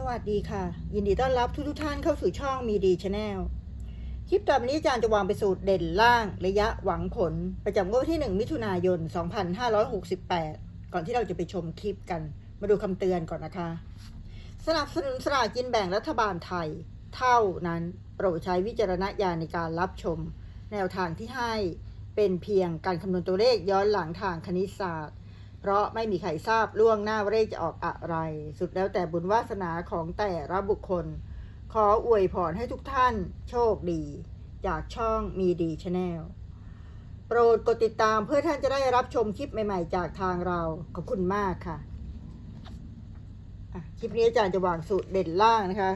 สวัสดีค่ะ ยินดีต้อนรับทุกทุกท่านเข้าสู่ช่องมีดีชาแนลคลิปต่อไปนี้อาจารย์จะวางไปสูตรเด่นล่างระยะหวังผล ประจำงวดวันที่ 1 มิถุนายน 2568 ก่อนที่เราจะไปชมคลิปกัน มาดูคำเตือนก่อนนะคะ สนับสนุนสลากกินแบ่งรัฐบาลไทย เท่านั้นโปรดใช้วิจารณญาณในการรับชม แนวทางที่ให้เป็นเพียงการคำนวณตัวเลขย้อนหลังทางคณิตศาสตร์ เพราะไม่มีใครทราบล่วงหน้าว่าเลขจะออกอะไร สุดแล้วแต่บุญวาสนาของแต่ละบุคคล ขออวยพรให้ทุกท่านโชคดี จากช่องมีดีชาแนลโปรดกดติดตามเพื่อท่านจะได้รับชมคลิปใหม่ๆ จากทางเรา ขอบคุณมากค่ะะคลิปนี้อาจารย์จะวางสูตรเด่นล่างนะคะ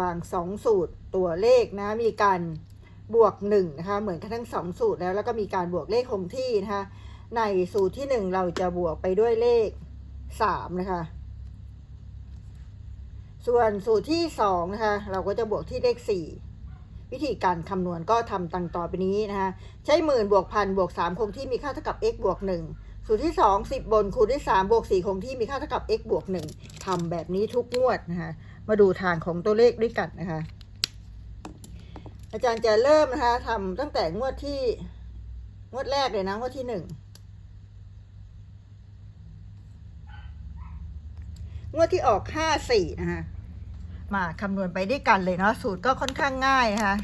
วางสองสูตรตัวเลขนะ มีการบวกหนึ่งนะคะ เหมือนกันทั้งสองสูตรแล้ว แล้วก็มีการบวกเลขคงที่นะคะ ในสูตรที่หนึ่งเราจะบวกไปด้วยเลขสามนะคะ ส่วนสูตรที่สองนะคะ เราก็จะบวกที่เลขสี่วิธีการคำนวณก็ทำตังต่อไปนี้นะคะ ใช้หมื่นบวกพันบวกสามคงที่มีค่าเท่ากับ x บวกหนึ่งสูตรที่สองสิบบนคูณด้วยสามบวกสี่คงที่มีค่าเท่ากับ x บวกหนึ่งทำแบบนี้ทุกงวดนะคะ มาดูทางของตัวเลขด้วยกันนะคะอาจารย์จะเริ่มนะคะทำตั้งแต่งวดที่ งวดแรกเลยนะ งวดที่หนึ่ง งวดที่ออกห้าสี่นะคะ มาคำนวณไปด้วยกันเลยเนาะสูตรก็ค่อนข้างง่ายนะคะ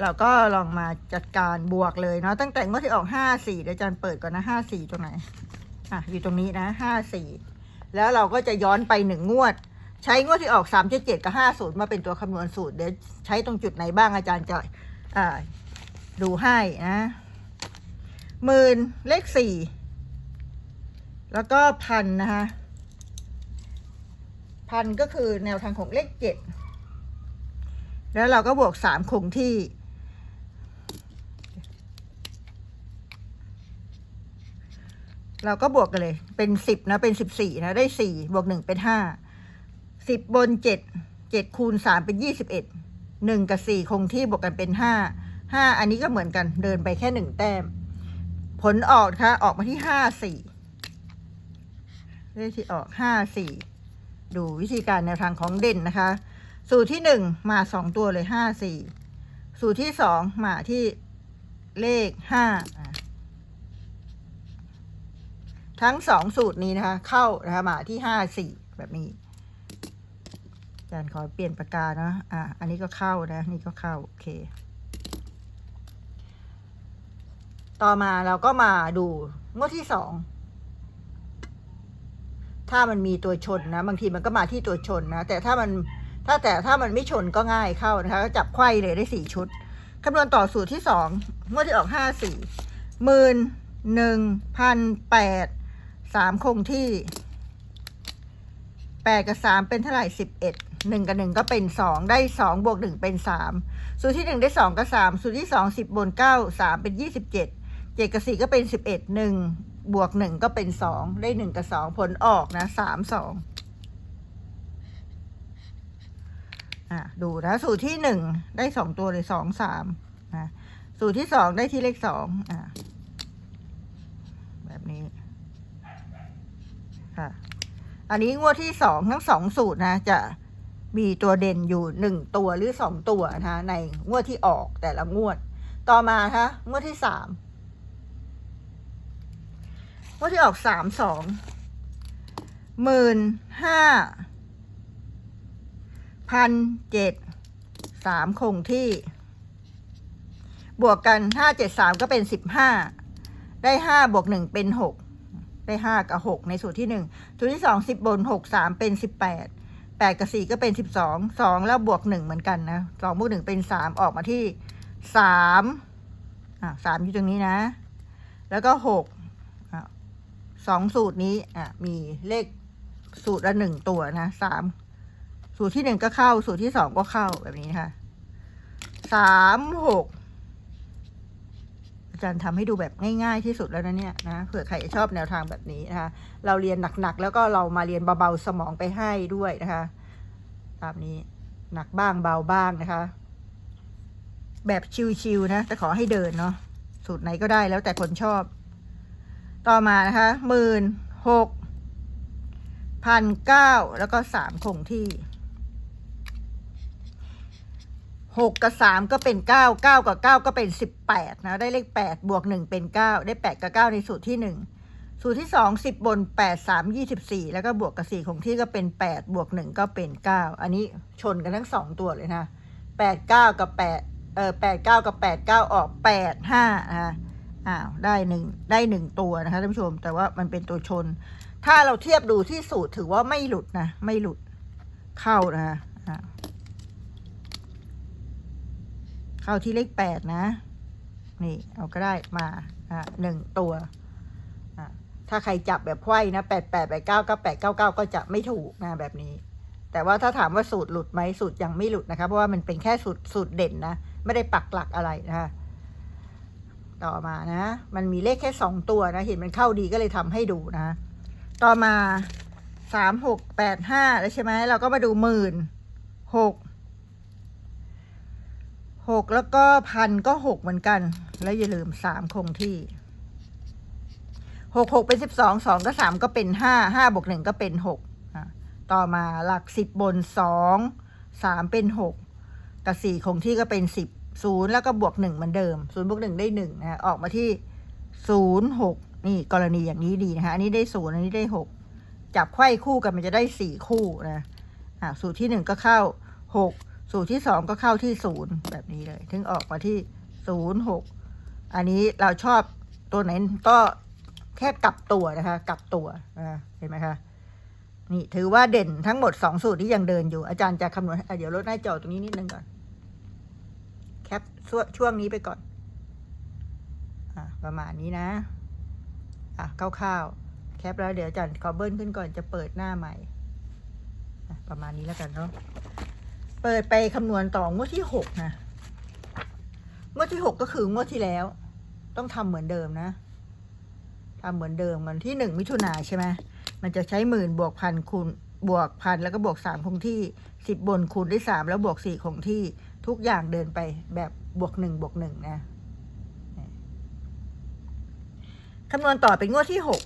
เราก็ลองมาจัดการบวกเลยเนาะตั้งแต่งวดที่ออกห้าสี่เดี๋ยวอาจารย์เปิดก่อนนะห้าสี่ตรงไหนอะอยู่ตรงนี้นะห้าสี่แล้วเราก็จะย้อนไปหนึ่งงวด ใช้งวดที่ออกสามเจ็ดเจ็ดกับห้าศูนย์มาเป็นตัวคำนวณสูตร เดี๋ยวใช้ตรงจุดไหนบ้างอาจารย์จะอ่าดูให้นะหมื่นเลขสี่แล้วก็พันนะคะ พันก็คือแนวทางของเลขเจ็ดแล้วเราก็บวกสามคงที่ เราก็บวกกันเลย เป็นสิบนะเป็นสิบสี่นะได้สี่บวกหนึ่งเป็นห้าสิบบนเจ็ดเจ็ดคูณสามเป็นยี่สิบเอ็ดหนึ่งกับสี่คงที่บวกกันเป็นห้าห้าอันนี้ก็เหมือนกันเดินไปแค่หนึ่งแต้ม ผลออกนะคะออกมาที่ห้าสี่เลขที่ออกห้าสี่ ดูวิธีการแนวทางของเด่นนะคะ สูตรที่หนึ่งมาสองตัวเลยห้าสี่สูตรที่สองมาที่เลขห้าทั้งสองสูตรนี้นะคะ เข้านะคะมาที่ห้าสี่แบบนี้อาจารย์ขอเปลี่ยนปากกาเนาะอะอันนี้ก็เข้านะ นี่ก็เข้า โอเค ต่อมาเราก็มาดูงวดที่สอง ถ้ามันมีตัวชนนะ บางทีมันก็มาที่ตัวชนนะ แต่ถ้ามันถ้าแต่ถ้ามันไม่ชนก็ง่ายเข้านะคะก็จับไขว้เลยได้สี่ชุดคำนวณต่อสูตรที่สองงวดที่ออกห้าสี่หมื่นหนึ่งพันแปดสามคงที่แปดกับสามเป็นเท่าไหร่สิบเอ็ดหนึ่งกับหนึ่งก็เป็นสองได้สองบวกหนึ่งเป็นสามสูตรที่หนึ่งได้สองกับสามสูตรที่สองสิบบนเก้าสามเป็นยี่สิบเจ็ด เจ็ดกับสี่ก็เป็นสิบเอ็ดหนึ่งบวกหนึ่งก็เป็นสองได้หนึ่งกับสองผลออกนะสามสองอะดูนะสูตรที่หนึ่งได้สองตัวเลยสองสามนะสูตรที่สองได้ที่เลขสองอะแบบนี้ค่ะอันนี้งวดที่สองทั้งสองสูตรนะ จะมีตัวเด่นอยู่หนึ่งตัวหรือสองตัวนะในงวดที่ออกแต่ละงวด ต่อมาคะงวดที่สาม ว่าที่ออกสามสองหมื่นห้าพันเจ็ดสามคงที่ บวกกันห้าเจ็ดสามก็เป็นสิบห้าได้ห้าบวกหนึ่งเป็นหกได้ห้ากับหกในสูตรที่หนึ่งสูตรที่สองสิบบนหกสามเป็นสิบแปดแปดกับสี่ก็เป็นสิบสองสองแล้วบวกหนึ่งเหมือนกันนะสองบวกหนึ่งเป็นสามออกมาที่สามอะสามอยู่ตรงนี้นะ แล้วก็หก สองสูตรนี้อะมีเลขสูตรละหนึ่งตัวนะสามสูตรที่หนึ่งก็เข้า สูตรที่สองก็เข้าแบบนี้ค่ะสามหกอาจารย์ทำให้ดูแบบง่ายๆที่สุดแล้วนะเนี่ยนะเผื่อใครชอบแนวทางแบบนี้นะคะเราเรียนหนักๆแล้วก็เรามาเรียนเบาๆสมองไปให้ด้วยนะคะตามนี้หนักบ้างเบาบ้างนะคะ แบบชิวๆนะแต่ขอให้เดินเนาะสูตรไหนก็ได้แล้วแต่คนชอบ ต่อมานะคะหมื่นหกพันเก้าแล้วก็สามคงที่หกกับสามก็เป็นเก้าเก้ากับเก้าก็เป็นสิบแปดนะได้เลขแปดบวกหนึ่งเป็นเก้าได้แปดกับเก้าในสูตรที่หนึ่งสูตรที่สองสิบบนแปดสามยี่สิบสี่แล้วก็บวกกับสี่คงที่ก็เป็นแปดบวกหนึ่งก็เป็นเก้าอันนี้ชนกันทั้งสองตัวเลยนะแปดเก้ากับแปดเออแปดเก้ากับแปดเก้าออกแปดห้านะคะ อ้าวได้หนึ่งได้หนึ่งตัวนะคะท่านผู้ชม แต่ว่ามันเป็นตัวชน ถ้าเราเทียบดูที่สูตรถือว่าไม่หลุดนะ ไม่หลุดเข้านะคะเข้าที่เลขแปดนะ นี่เอาก็ได้มาอ่าหนึ่งตัวอ่าถ้าใครจับแบบไขว้นะแปดแปดแปดเก้าเก้าแปดเก้าเก้าก็จะไม่ถูกนะแบบนี้ แต่ว่าถ้าถามว่าสูตรหลุดไหมสูตรยังไม่หลุดนะคะเพราะว่ามันเป็นแค่สูตรสูตรเด่นนะ ไม่ได้ปักหลักอะไรนะคะ ต่อมานะ มันมีเลขแค่สองตัวนะ เห็นมันเข้าดีก็เลยทำให้ดูนะ ต่อมาสามหกแปดห้าแล้วใช่ไหมเราก็มาดูหมื่นหกหกแล้วก็พันก็หกเหมือนกัน แล้วอย่าลืมสามคงที่หกหกเป็นสิบสองสองก็สามก็เป็นห้าห้าบวกหนึ่งก็เป็นหกต่อมาหลักสิบบนสองสามเป็นหกกับสี่คงที่ก็เป็นสิบ ศูนย์แล้วก็บวกหนึ่งเหมือนเดิมศูนย์บวกหนึ่งได้หนึ่งนะออกมาที่ศูนย์หกนี่กรณีอย่างนี้ดีนะคะอันนี้ได้ศูนย์อันนี้ได้หกจับไขว้คู่กันมันจะได้สี่คู่นะอ่าสูตรที่หนึ่งก็เข้าหกสูตรที่สองก็เข้าที่ศูนย์แบบนี้เลย ถึงออกมาที่ศูนย์หกอันนี้เราชอบตัวไหนก็แค่กลับตัวนะคะกลับตัวเห็นไหมคะนี่ถือว่าเด่นทั้งหมดสองสูตรที่ยังเดินอยู่อาจารย์จะคำนวณเดี๋ยวลดหน้าจอตรงนี้นิดนึงก่อน ช่วช่วงนี้ไปก่อนอประมาณนี้นะ อะคร่าวๆแคปแล้วเดี๋ยวจารย์ขอเบิ้ลขึ้นก่อนจะเปิดหน้าใหม่ประมาณนี้แล้วกันเนาะเปิดไปคำนวณต่องวดที่หกนะงวดที่หกก็คืองวดที่แล้ว ต้องทำเหมือนเดิมนะทำเหมือนเดิมมันที่หนึ่งมิถุนาใช่ไหมมันจะใช้หมื่นบวกพันคูณบวกพันแล้วก็บวกสามคงที่สิบบนคูณด้วยสามแล้วบวกสี่คงที่ทุกอย่างเดินไปแบบ บวกหนึ่งบวกหนึ่งนะคำนวณต่อเป็นงวดที่หก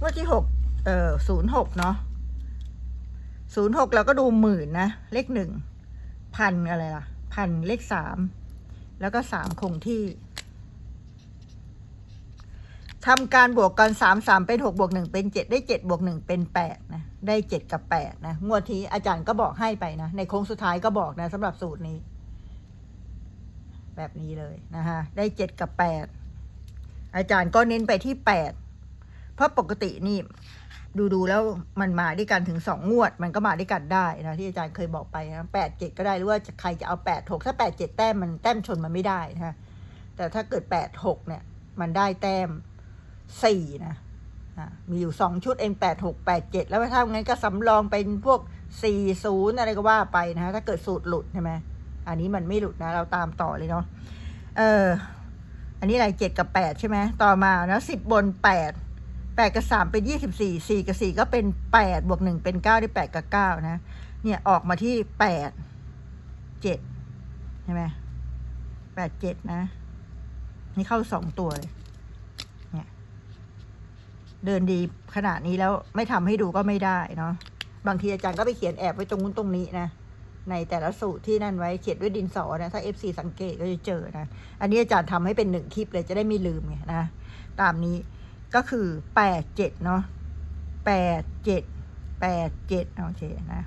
งวดที่หกเอ่อศูนย์หกเนาะศูนย์หกเราก็ดูหมื่นนะ เลขหนึ่งพันอะไรล่ะ พันเลขสามแล้วก็สามคงที่ทำการบวกกันสามสามเป็นหกบวกหนึ่งเป็นเจ็ดได้เจ็ดบวกหนึ่งเป็นแปดนะได้เจ็ดกับแปดนะงวดที่อาจารย์ก็บอกให้ไปนะ ในโค้งสุดท้ายก็บอกนะสำหรับสูตรนี้ แบบนี้เลยนะคะได้เจ็ดกับแปดอาจารย์ก็เน้นไปที่แปดเพราะปกตินี่ดูดูๆแล้วมันมาด้วยกันถึงสองงวด มันก็มาด้วยกันได้นะที่อาจารย์เคยบอกไปนะแปดเจ็ดก็ได้หรือว่าใครจะเอาแปดหกถ้าแปดเจ็ดแต้มมันแต้มชนมันไม่ได้นะแต่ถ้าเกิดแปดหกเนี่ย มันได้แต้มสี่นะอะมีอยู่สองชุดเองแปดหกแปดเจ็ดแล้วถ้างั้นก็สำรองเป็นพวกสี่ศูนย์อะไรก็ว่าไปนะฮะถ้าเกิดสูตรหลุดใช่ไหม อันนี้มันไม่หลุดนะ เราตามต่อเลยเนาะเออ อันนี้อะไรเจ็ดกับแปดใช่ไหมต่อมานะสิบบนแปดแปดกับสามเป็นยี่สิบสี่สี่กับสี่ก็เป็นแปดบวกหนึ่งเป็นเก้าได้แปดกับเก้านะ เนี่ยออกมาที่แปดเจ็ดใช่ไหมแปดเจ็ดนะ นี่เข้าสองตัวเลยเดินดีขนาดนี้แล้วไม่ทำให้ดูก็ไม่ได้เนาะบางทีอาจารย์ก็ไปเขียนแอบไว้ตรงนู้นตรงนี้นะ ในแต่ละสูตรที่นั่นไว้เขียนด้วยดินสอนะถ้า FC สังเกตก็จะเจอนะ อันนี้อาจารย์ทำให้เป็นหนึ่งคลิปเลยจะได้ไม่ลืมไงนะ ตามนี้ก็คือแปดเจ็ดเนาะแปดเจ็ดแปดเจ็ดโอเคนะ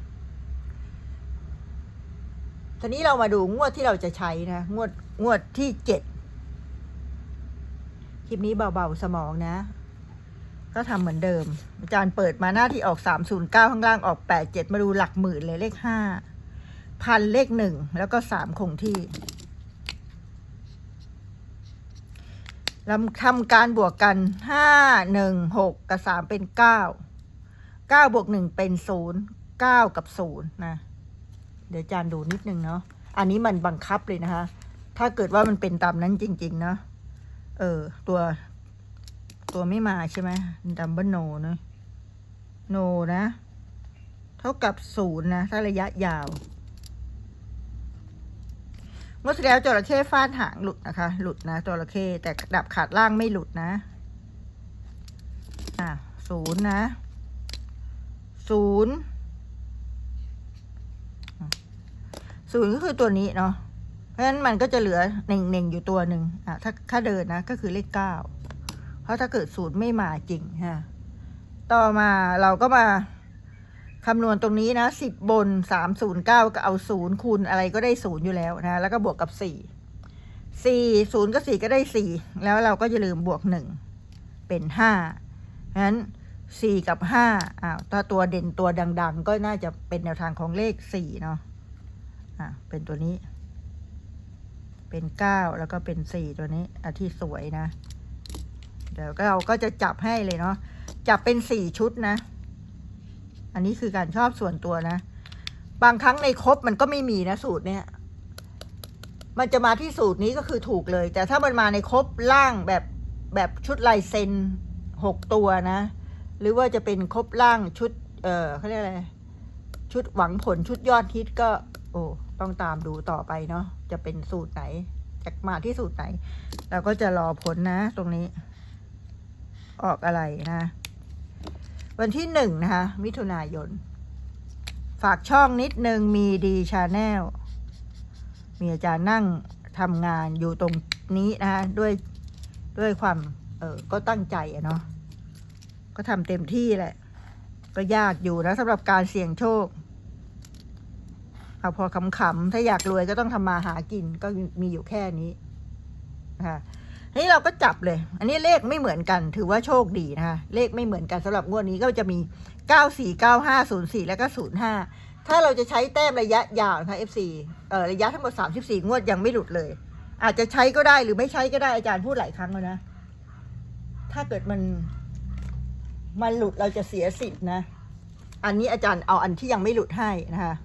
ทีนี้เรามาดูงวดที่เราจะใช้นะ งวดงวดที่เจ็ดคลิปนี้เบาๆสมองนะ ก็ทำเหมือนเดิม อาจารย์เปิดมาหน้าที่ออกสามศูนย์เก้าข้างล่างออกแปดเจ็ดมาดูหลักหมื่นเลยเลขห้า พันเลขหนึ่งแล้วก็สามคงที่แล้วทำการบวกกันห้าหนึ่งหกกับสามเป็นเก้าเก้าบวกหนึ่งเป็นศูนย์เก้ากับศูนย์นะ เดี๋ยวอาจารย์ดูนิดนึงเนาะอันนี้มันบังคับเลยนะคะ ถ้าเกิดว่ามันเป็นตามนั้นจริง ๆ เนาะเออ ตัว ตัวไม่มาใช่ไหมดัมเบิลโนนะโนนะ เท่ากับศูนย์นะ ถ้าระยะยาว เมื่อที่แล้วจระเข้ฟาดหางหลุดนะคะ หลุดนะจระเข้แต่ดับขาดล่างไม่หลุดนะ อะศูนย์นะศูนย์ศูนย์ก็คือตัวนี้เนาะเพราะฉะนั้นมันก็จะเหลือหนึ่งหนึ่งอยู่ตัวหนึ่งอะถ้าถ้าเดินนะก็คือเลขเก้าเพราะถ้าเกิดศูนย์ไม่มาจริงฮะต่อมาเราก็มา คำนวณตรงนี้นะสิบบนสามศูนย์เก้าก็เอาศูนย์คูณอะไรก็ได้ศูนย์อยู่แล้วนะ แล้วก็บวกกับสี่สี่ศูนย์กับสี่ก็ได้สี่แล้วเราก็อย่าลืมบวกหนึ่งเป็นห้าเพราะนั้นสี่กับห้าอ้าวถ้าตัวเด่นตัวดัง ๆ ก็น่าจะเป็นแนวทางของเลขสี่เนาะอะเป็นตัวนี้ เป็นเก้าแล้วก็เป็นสี่ตัวนี้อะที่สวยนะ เดี๋ยวก็เราก็จะจับให้เลยเนาะจับเป็นสี่ชุดนะ อันนี้คือการชอบส่วนตัวนะ บางครั้งในครบมันก็ไม่มีนะสูตรเนี้ยมันจะมาที่สูตรนี้ก็คือถูกเลย แต่ถ้ามันมาในครบล่างแบบแบบชุดลายเซนหกตัวนะ หรือว่าจะเป็นครบล่างชุด เออเขาเรียกอะไร ชุดหวังผลชุดยอดฮิตก็ โอ้ต้องตามดูต่อไปเนาะจะเป็นสูตรไหนจะมาที่สูตรไหน เราก็จะรอผลนะ ตรงนี้ ออกอะไรนะ วันที่หนึ่งนะคะ มิถุนายน ฝากช่องนิดนึงมีดีชาแนลมีอาจารย์นั่งทำงานอยู่ตรงนี้นะคะด้วยด้วยความ เออก็ตั้งใจอะเนาะก็ทำเต็มที่แหละ ก็ยากอยู่นะสำหรับการเสี่ยงโชคเอาพอขำๆถ้าอยากรวยก็ต้องทำมาหากินก็มีอยู่แค่นี้นะคะ นี้เราก็จับเลย อันนี้เลขไม่เหมือนกัน ถือว่าโชคดีนะคะเลขไม่เหมือนกันสำหรับงวดนี้ก็จะมี 94 95 04 แล้วก็ 05 ถ้าเราจะใช้แต้มระยะยาวนะคะ FC เอ่อระยะทั้งหมด 34 งวดยังไม่หลุดเลย อาจจะใช้ก็ได้หรือไม่ใช้ก็ได้อาจารย์พูดหลายครั้งแล้วนะ ถ้าเกิดมันมันหลุดเราจะเสียสิทธิ์นะ อันนี้อาจารย์เอาอันที่ยังไม่หลุดให้นะคะ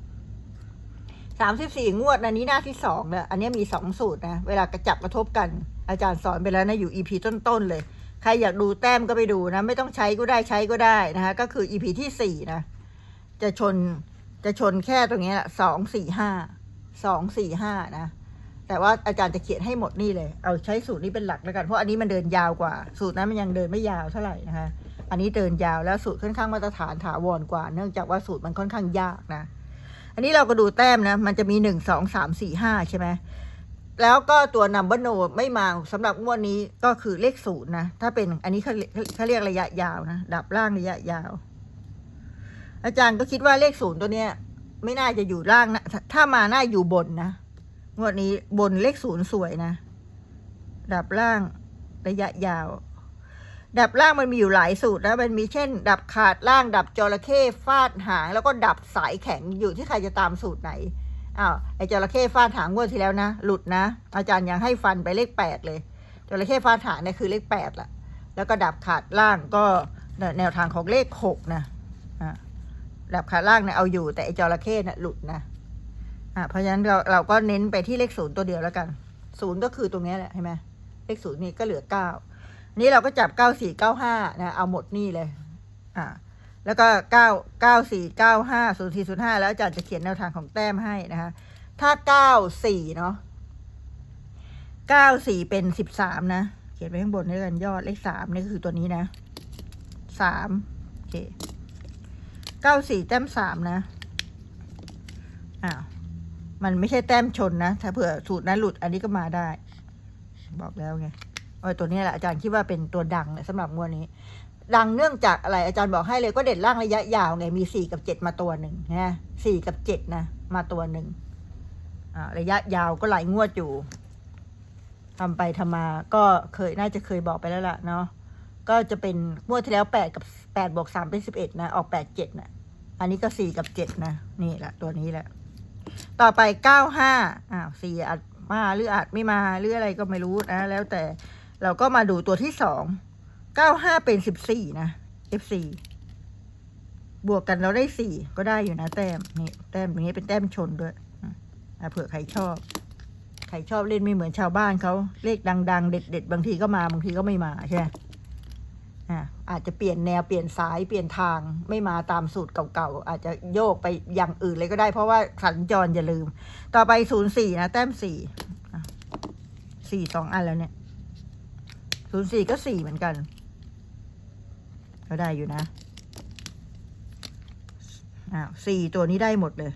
สามสิบสี่งวดอันนี้หน้าที่สองแล้วอันนี้มีสองสูตรนะ เวลากระจับกระทบกัน อาจารย์สอนไปแล้วนะอยู่ EP ต้นๆเลย ใครอยากดูแต้มก็ไปดูนะ ไม่ต้องใช้ก็ได้ใช้ก็ได้นะคะ ก็คือ EP ที่สี่นะ จะชนจะชนแค่ตรงนี้แหละสองสี่ห้าสองสี่ห้านะ แต่ว่าอาจารย์จะเขียนให้หมดนี่เลย เอาใช้สูตรนี้เป็นหลักแล้วกัน เพราะอันนี้มันเดินยาวกว่า สูตรนั้นมันยังเดินไม่ยาวเท่าไหร่นะคะ อันนี้เดินยาวแล้วสูตรค่อนข้างมาตรฐานถาวรกว่า เนื่องจากว่าสูตรมันค่อนข้างยากนะ อันนี้เราก็ดูแต้มนะ มันจะมีหนึ่งสองสามสี่ห้าใช่ไหม แล้วก็ตัว number no ไม่มาสำหรับงวดนี้ก็คือเลขศูนย์นะ ถ้าเป็นอันนี้เขาเขาเรียกระยะยาวนะ ดับล่างระยะยาว อาจารย์ก็คิดว่าเลขศูนย์ตัวเนี้ย ไม่น่าจะอยู่ล่างนะ ถ้ามาน่าอยู่บนนะ งวดนี้บนเลขศูนย์สวยนะ ดับล่างระยะยาว ดับล่างมันมีอยู่หลายสูตรนะ มันมีเช่น ดับขาดล่าง ดับจระเข้ฟาดหางแล้วก็ดับสายแข็งอยู่ที่ใครจะตามสูตรไหน อ้าวไอ้จระเข้ฟาดหางงวดที่แล้วนะ หลุดนะ อาจารย์ยังให้ฟันไปเลขแปดเลยจระเข้ฟาดหางเนี่ยคือเลขแปดละแล้วก็ดับขาดล่างก็แนวทางของเลขหกนะอ่าดับขาดล่างเนี่ยเอาอยู่แต่ไอจระเข้เนี่ยหลุดนะอ่าเพราะฉะนั้นเราเราก็เน้นไปที่เลขศูนย์ตัวเดียวแล้วกันศูนย์ก็คือตรงนี้แหละใช่ไหมเลขศูนย์นี่ก็เหลือเก้านี่เราก็จับเก้าสี่เก้าห้านะเอาหมดนี่เลย อ่า แล้วก็เก้าเก้าสี่เก้าห้าศูนย์สี่ศูนย์ห้าแล้วอาจารย์จะเขียนแนวทางของแต้มให้นะคะ ถ้าเก้าสี่เนาะเก้าสี่เป็นสิบสามนะ เขียนไว้ข้างบนด้วยกันยอดเลขสามนี่คือตัวนี้นะสามโอเคเก้าสี่แต้มสามนะ อ้าว มันไม่ใช่แต้มชนนะ ถ้าเผื่อสูตรนั้นหลุดอันนี้ก็มาได้ บอกแล้วไงโอ้ยตัวนี้แหละอาจารย์คิดว่าเป็นตัวดังเลยสำหรับงวดนี้ ดังเนื่องจากอะไรอาจารย์บอกให้เลยก็เด่นล่างระยะยาวไงมีสี่กับเจ็ดมาตัวหนึ่งนะสี่กับเจ็ดนะ มาตัวหนึ่งอ่าระยะยาวก็หลายงวดอยู่ทำไปทำมาก็เคยน่าจะเคยบอกไปแล้วล่ะเนาะก็จะเป็นงวดที่แล้วแปดกับแปดบวกสามเป็นสิบเอ็ดนะออกแปดเจ็ดนะอันนี้ก็สี่กับเจ็ดนะนี่แหละตัวนี้แหละ ต่อไปเก้าห้าอ้าวสี่อาจมาหรืออาจไม่มาหรืออะไรก็ไม่รู้นะแล้วแต่เราก็มาดูตัวที่สอง เก้าห้าเป็นสิบสี่นะ F4 บวกกันเราได้สี่ก็ได้อยู่นะแต้มนี่แต้มอย่างนี้เป็นแต้มชนด้วยอะเผื่อใครชอบ ใครชอบเล่นไม่เหมือนชาวบ้านเขาเลขดัง ๆ เด็ด ๆ บางทีก็มาบางทีก็ไม่มาใช่ไหมอะอาจจะเปลี่ยนแนวเปลี่ยนสายเปลี่ยนทางไม่มาตามสูตรเก่าๆอาจจะโยกไปอย่างอื่นเลยก็ได้ เพราะว่าสัญจรอย่าลืม ต่อไปศูนย์สี่นะแต้มสี่สี่สองอันแล้วเนี่ยศูนย์สี่ก็สี่เหมือนกัน ก็ได้อยู่นะอ้าวสี่ตัวนี้ได้หมดเลย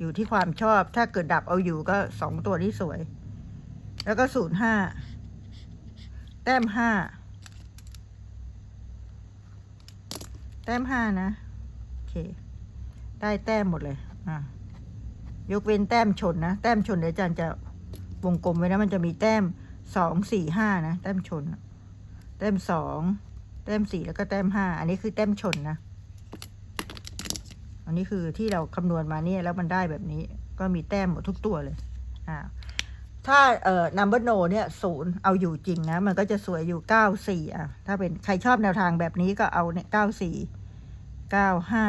อยู่ที่ความชอบถ้าเกิดดับเอาอยู่ก็สองตัวนี้สวย แล้วก็ศูนย์ห้าแต้มห้าแต้มห้านะโอเค ได้แต้มหมดเลยอะยกเว้นแต้มชนนะ แต้มชนเดี๋ยวอาจารย์จะวงกลมไว้นะ มันจะมีแต้มสองสี่ห้านะ แต้มชน แต้มสอง แต้มสี่แล้วก็แต้มห้าอันนี้คือแต้มชนนะ อันนี้คือที่เราคำนวณมาเนี่ยแล้วมันได้แบบนี้ ก็มีแต้มหมดทุกตัวเลย อ่า ถ้าเอ่อ number no เนี่ยศูนย์เอาอยู่จริงนะ มันก็จะสวยอยู่เก้าสี่อะ ถ้าเป็นใครชอบแนวทางแบบนี้ก็เอาเนี่ยเก้าสี่เก้าห้า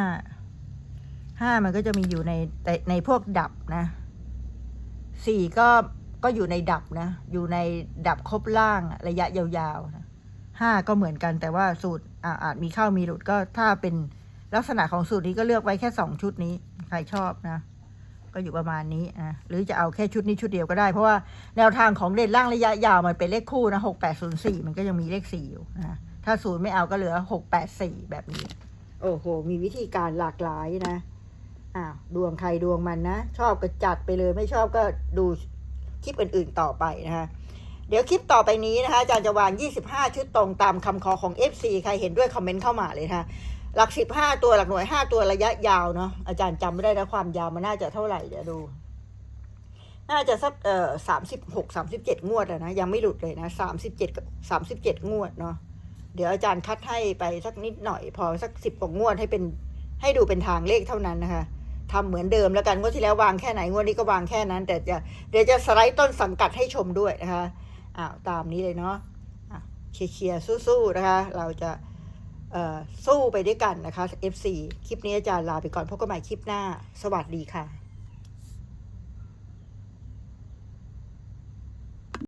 ห้ามันก็จะมีอยู่ในในในพวกดับนะสี่ก็ก็อยู่ในดับนะ อยู่ในดับครบล่างระยะยาวๆนะ ห้าก็เหมือนกัน แต่ว่าสูตรอาอาจมีเข้ามีหลุดก็ถ้าเป็นลักษณะของสูตรนี้ก็เลือกไว้แค่สองชุดนี้ ใครชอบนะ ก็อยู่ประมาณนี้นะหรือจะเอาแค่ชุดนี้ชุดเดียวก็ได้ เพราะว่าแนวทางของเด่นล่างระยะยาวมันเป็นเลขคู่นะหกแปดศูนย์สี่มันก็ยังมีเลขสี่อยู่นะถ้าศูนย์ไม่เอาก็เหลือหกแปดสี่แบบนี้ โอ้โห มีวิธีการหลากหลายนะอ้าวดวงใครดวงมันนะ ชอบก็จัดไปเลยไม่ชอบก็ดูคลิปอื่นๆต่อไปนะคะ เดี๋ยวคลิปต่อไปนี้นะคะอาจารย์จะวาง 25 ชุดตรงตามคำขอของ FC ใครเห็นด้วยคอมเมนต์เข้ามาเลยนะคะหลัก 15 ตัวหลักหน่วย 5 ตัวระยะยาวเนาะอาจารย์จำไม่ได้นะความยาวมันน่าจะเท่าไหร่เดี๋ยวดู น่าจะสักเอ่อสามสิบหกสามสิบเจ็ดงวดอะนะยังไม่หลุดเลยนะสามสิบเจ็ดสามสิบเจ็ดงวดเนาะเดี๋ยวอาจารย์คัดให้ไปสักนิดหน่อย พอสักสิบกว่างวดให้เป็นให้ดูเป็นทางเลขเท่านั้นนะคะทำเหมือนเดิมแล้วกันงวดที่แล้ววางแค่ไหนงวดนี้ก็วางแค่นั้น แต่จะเดี๋ยวจะสไลด์ต้นสังกัดให้ชมด้วยนะคะ อ้าวตามนี้เลยเนาะเชียร์สู้ๆนะคะ เราจะสู้ไปด้วยกันนะคะ FC คลิปนี้อาจารย์ลาไปก่อนพบกันใหม่คลิปหน้า สวัสดีค่ะ